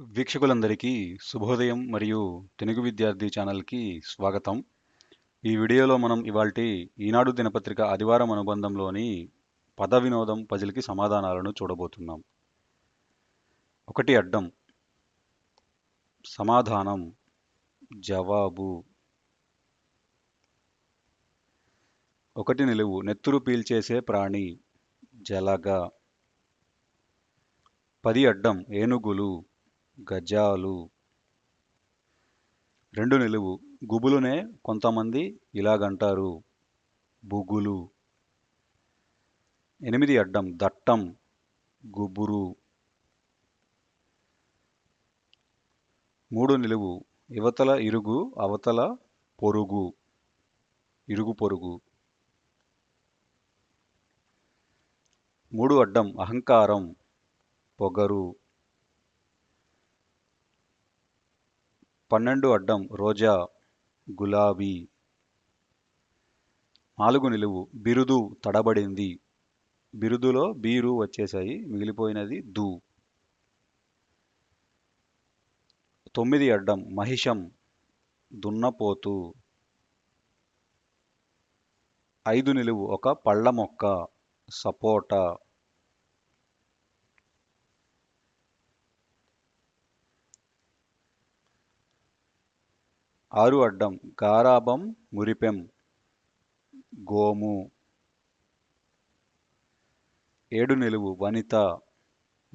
వీక్షకులందరికీ శుభోదయం మరియు తెలుగు విద్యార్థి ఛానల్కి స్వాగతం. ఈ వీడియోలో మనం ఇవాల్టి ఈనాడు దినపత్రిక ఆదివారం అనుబంధంలోని పద వినోదం పజిల్కి సమాధానాలను చూడబోతున్నాం. ఒకటి అడ్డం. సమాధానం. జవాబు. ఒకటి నిలువు. నెత్తురు పీల్చేసే ప్రాణి. జలగ. పది అడ్డం. ఏనుగులు. గజాలు. రెండు నిలువు. గుబులునే కొంతమంది ఇలాగంటారు. బుగులు. ఎనిమిది అడ్డం. దట్టం. గుబురు. మూడు నిలువు. ఇవతల ఇరుగు అవతల పొరుగు. ఇరుగు పొరుగు. మూడు అడ్డం. అహంకారం. పొగరు. పన్నెండు అడ్డం రోజా గులాబీ. నాలుగు నిలువు బిరుదు తడబడింది. బిరుదులో బీరు వచ్చేసాయి మిగిలిపోయినది దు. తొమ్మిది అడ్డం మహిషం దున్నపోతు. ఐదు నిలువు ఒక పళ్ళ మొక్క సపోటా. ఆరు అడ్డం. గారాబం మురిపెం గోము. ఏడు నిలువు. వనిత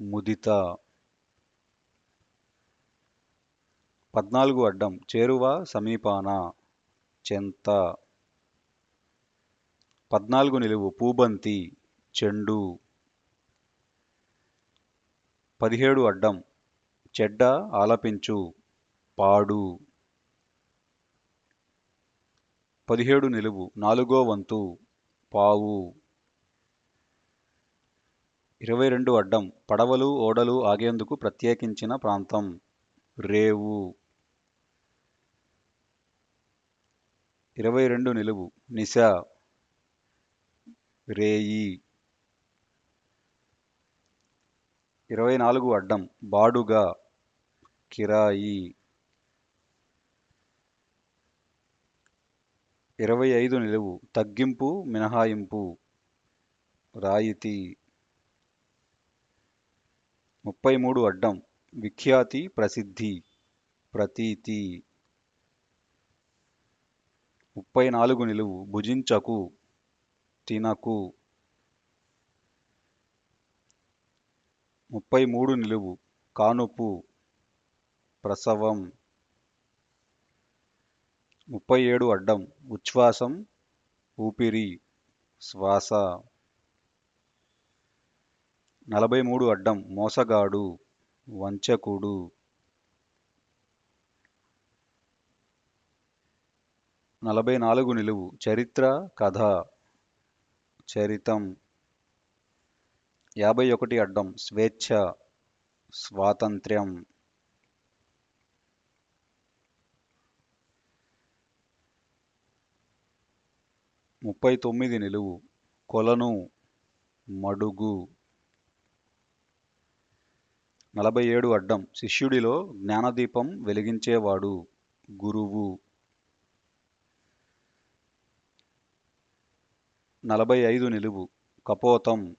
ముదిత. పద్నాలుగు అడ్డం. చేరువ సమీపాన చెంత. పద్నాలుగు నిలువు. పూబంతి చెండు. పదిహేడు అడ్డం. చెడ్డ ఆలపించు పాడు. పదిహేడు నిలువు నాలుగో వంతు పావు. ఇరవై రెండు అడ్డం పడవలు ఓడలు ఆగేందుకు ప్రత్యేకించిన ప్రాంతం రేవు. ఇరవై రెండు నిలువు నిశ రేయి. ఇరవై నాలుగు అడ్డం బాడుగా కిరాయి. ఇరవై ఐదు నిలువు. తగ్గింపు మినహాయింపు. రాయితీ. ముప్పై మూడు అడ్డం. విఖ్యాతి ప్రసిద్ధి. ప్రతీతి. ముప్పై నాలుగు నిలువు. భుజించకు. తినకు. ముప్పై మూడు నిలువు. కానుపు. ప్రసవం. ముప్పై ఏడు అడ్డం ఉచ్ఛ్వాసం ఊపిరి శ్వాస. నలభై మూడు అడ్డం మోసగాడు వంచకుడు. నలభై నాలుగు నిలువు చరిత్ర కథ చరితం. యాభై ఒకటి అడ్డం స్వేచ్ఛ స్వాతంత్ర్యం. ముప్పై తొమ్మిది నిలువు. కొలను మడుగు. నలభై ఏడు అడ్డం. శిష్యుడిలో జ్ఞానదీపం వెలిగించేవాడు గురువు. నలభై ఐదు నిలువు. కపోతం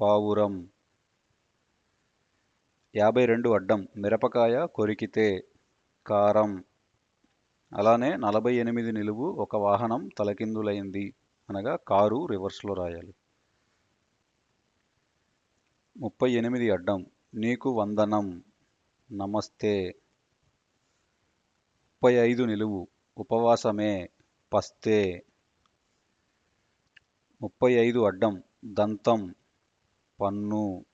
పావురం. యాభై రెండు అడ్డం. మిరపకాయ కొరికితే కారం. అలానే నలభై ఎనిమిది నిలువు ఒక వాహనం తలకిందులైంది అనగా కారు రివర్స్లో రాయాలి. ముప్పై ఎనిమిది అడ్డం నీకు వందనం నమస్తే. ముప్పై ఐదు నిలువు ఉపవాసమే పస్తే. ముప్పై ఐదు అడ్డం దంతం పన్ను.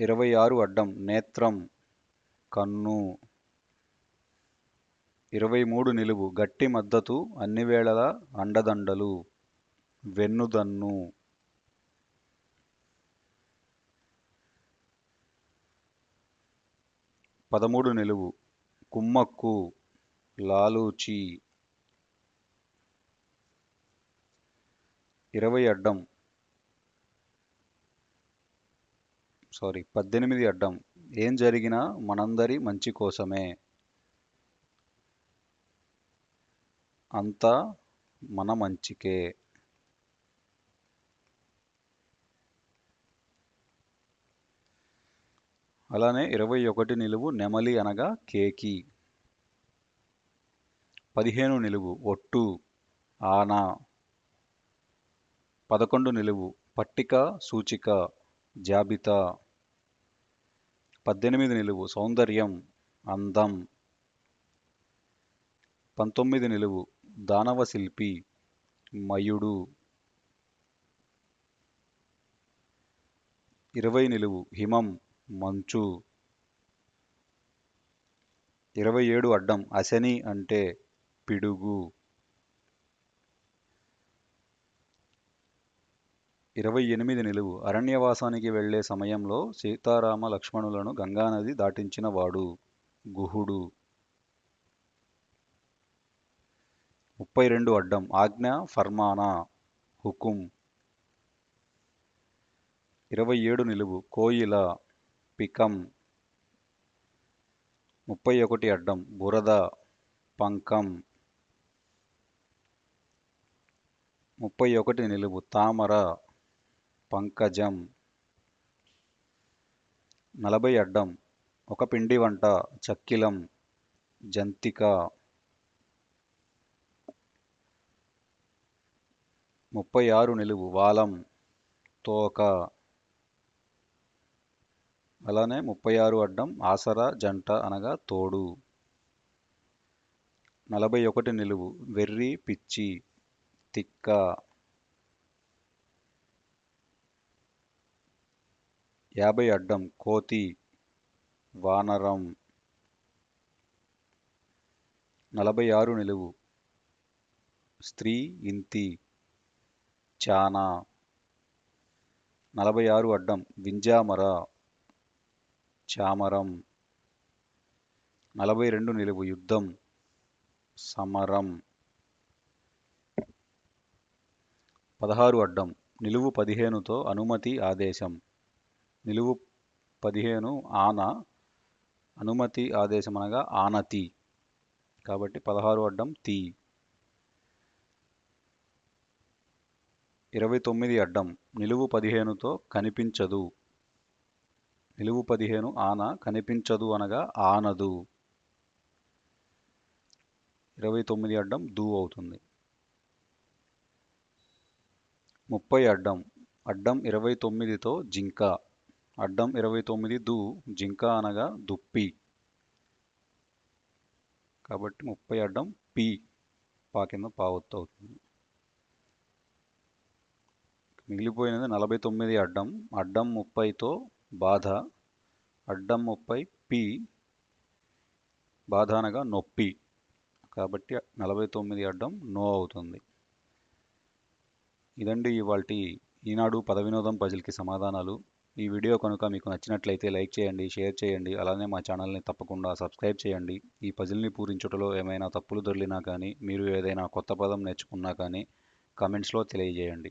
ఇరవై ఆరు అడ్డం నేత్రం కన్ను. ఇరవై మూడు నిలువు గట్టి మద్దతు అన్ని వేళల అండదండలు. వెన్నుదన్ను. పదమూడు నిలువు కుమ్మక్కు. లాలూచి. ఇరవై అడ్డం. సారీ పద్దెనిమిది అడ్డం. ఏం జరిగినా మనందరి మంచి కోసమే. అంతా మన మంచికే. అలానే ఇరవై ఒకటి నిలువు నెమలి అనగా కేకి. పదిహేను నిలువు ఒట్టు ఆన. పదకొండు నిలువు పట్టిక సూచిక జాబితా. పద్దెనిమిది నిలువు సౌందర్యం అందం. పంతొమ్మిది నిలువు దానవ శిల్పి మయుడు. ఇరవై నిలువు హిమం మంచు. ఇరవై ఏడు అడ్డం అశని అంటే పిడుగు. ఇరవై ఎనిమిది నిలువు అరణ్యవాసానికి వెళ్ళే సమయంలో సీతారామ లక్ష్మణులను గంగానది దాటించినవాడు గుహుడు. ముప్పై రెండు అడ్డం. ఆజ్ఞ ఫర్మానా హుకుం. ఇరవై ఏడు నిలువు. కోయిల పికం. ముప్పై ఒకటి అడ్డం. బురద పంకం. ముప్పై ఒకటి నిలువు. తామర పంకజం. నలభై అడ్డం. ఒక పిండి వంట చక్కిలం జంతిక. ముప్పై ఆరు నిలువు వాలం తోక. అలానే ముప్పై ఆరు అడ్డం ఆసరా జంట అనగా తోడు. నలభై ఒకటి నిలువు వెర్రి పిచ్చి తిక్క. యాభై అడ్డం కోతి వానరం. నలభై ఆరు నిలువు స్త్రీ ఇంతి. చానా. నలభై ఆరు అడ్డం. వింజామర చామరం. నలభై రెండు నిలువు యుద్ధం. సమరం. పదహారు అడ్డం. నిలువు పదిహేనుతో అనుమతి ఆదేశం. నిలువు పదిహేను ఆన అనుమతి ఆదేశం అనగా ఆనతి. కాబట్టి పదహారు అడ్డం తీ. ఇరవై తొమ్మిది అడ్డం నిలువు పదిహేనుతో కనిపించదు. నిలువు పదిహేను ఆన కనిపించదు అనగా ఆనదు. ఇరవై తొమ్మిది అడ్డం దూ అవుతుంది. ముప్పై అడ్డం అడ్డం ఇరవై తొమ్మిదితో జింక. అడ్డం ఇరవై తొమ్మిది దు జింక అనగా దుప్పి. కాబట్టి ముప్పై అడ్డం పి పా కింద పావత్తు అవుతుంది. మిగిలిపోయినది నలభై తొమ్మిది అడ్డం అడ్డం ముప్పైతో బాధ అడ్డం ముప్పై పి బాధ అనగా నొప్పి. కాబట్టి నలభై తొమ్మిది అడ్డం నో అవుతుంది. ఇదండి ఇవాళ ఈనాడు పద వినోదం పజిల్కి సమాధానాలు. ఈ వీడియో కనుక మీకు నచ్చినట్లయితే లైక్ చేయండి షేర్ చేయండి అలానే మా ఛానల్ని తప్పకుండా సబ్స్క్రైబ్ చేయండి. ఈ పజిల్ని పూరించుటలో ఏమైనా తప్పులు దొరికినా కానీ మీరు ఏదైనా కొత్త పదం నేర్చుకున్నా కానీ కామెంట్స్లో తెలియజేయండి.